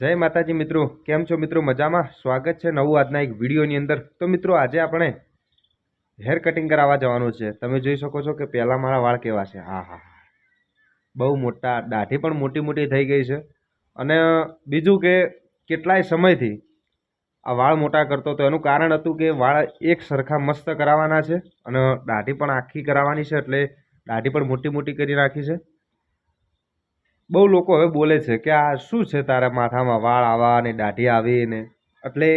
જય માતાજી મિત્રો, કેમ છો મિત્રો? મજામાં? સ્વાગત છે નવું આજના એક વિડીયોની અંદર. તો મિત્રો, આજે આપણે હેર કટિંગ કરાવવા જવાનું છે. તમે જોઈ શકો છો કે પહેલાં મારા વાળ કેવા છે. હા હા બહુ મોટા, દાઢી પણ મોટી મોટી થઈ ગઈ છે. અને બીજું કે કેટલાય સમયથી આ વાળ મોટા કરતો તો એનું કારણ હતું કે વાળ એક સરખા મસ્ત કરાવવાના છે અને દાઢી પણ આખી કરાવવાની છે એટલે દાઢી પણ મોટી મોટી કરી રાખી છે. બહુ લોકો હવે બોલે છે કે આ શું છે તારા માથામાં વાળ આવા ને દાઢી આવી ને? એટલે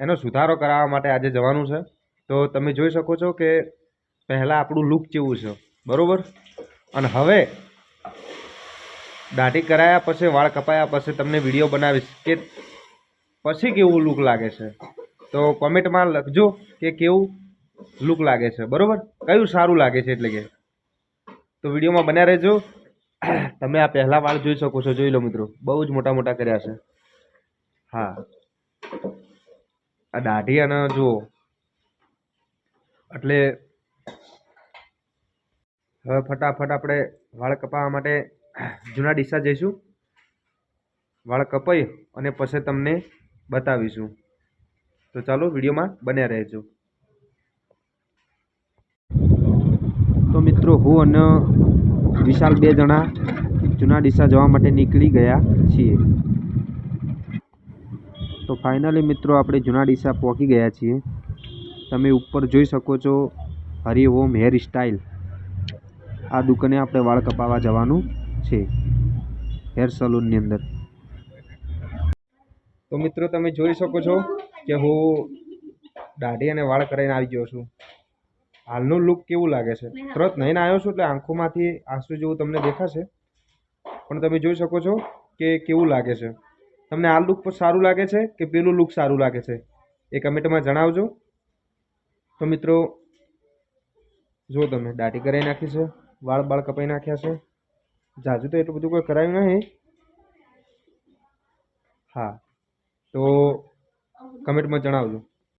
એનો સુધારો કરાવવા માટે આજે જવાનું છે. તો તમે જોઈ શકો છો કે પહેલાં આપણું લુક કેવું છે. બરાબર? અને હવે દાઢી કરાયા પછી, વાળ કપાયા પછી તમને વીડિયો બનાવીશ કે પછી કેવું લુક લાગે છે. તો કોમેન્ટમાં લખજો કે કેવું લુક લાગે છે. બરાબર? કયું સારું લાગે છે એટલે કે? તો વિડીયોમાં બન્યા રહેજો. તમે આ પહેલા વાળ જોઈ શકો છો, જોઈ લો મિત્રો. બહુ જ મોટા મોટા કર્યા છે. હા. આ દાઢી અને જુઓ. એટલે હવે ફટાફટ આપણે વાળ કપાવવા માટે જૂના ડીસા જઈશું. વાળ કપાઈ અને પછી તમને બતાવીશું. તો ચાલો વિડીયોમાં બન્યા રહેજો. તો મિત્રો, હું અને વિશાલ બે જણા જૂના ડીસા જવા માટે નીકળી ગયા છીએ. તો ફાઇનલી મિત્રો આપણે જૂના ડીસા પહોંચી ગયા છીએ. તમે ઉપર જોઈ શકો છો હરિઓમ હેર સ્ટાઇલ. આ દુકાને આપણે વાળ કપાવવા જવાનું છે, હેર સલૂનની અંદર. તો મિત્રો તમે જોઈ શકો છો કે હું દાઢી અને વાળ કરાવીને આવી ગયો છું. હાલનું લુક કેવું લાગે છે? તરત નહીં આવ્યો છું એટલે આંખોમાંથી આંસુ જેવું તમને દેખાશે. પણ તમે જોઈ શકો છો કે કેવું લાગે છે. તમને આ લુક પર સારું લાગે છે કે પેલું લુક સારું લાગે છે? એ કમેન્ટમાં જણાવજો. તો મિત્રો જો તમે દાઢી કરાવી નાખી છે વાળ બાળ કપાઈ નાખ્યા છે જાજુ તો એટલું બધું કોઈ કરાવ્યું નહીં. હા. તો કમેન્ટમાં જણાવજો.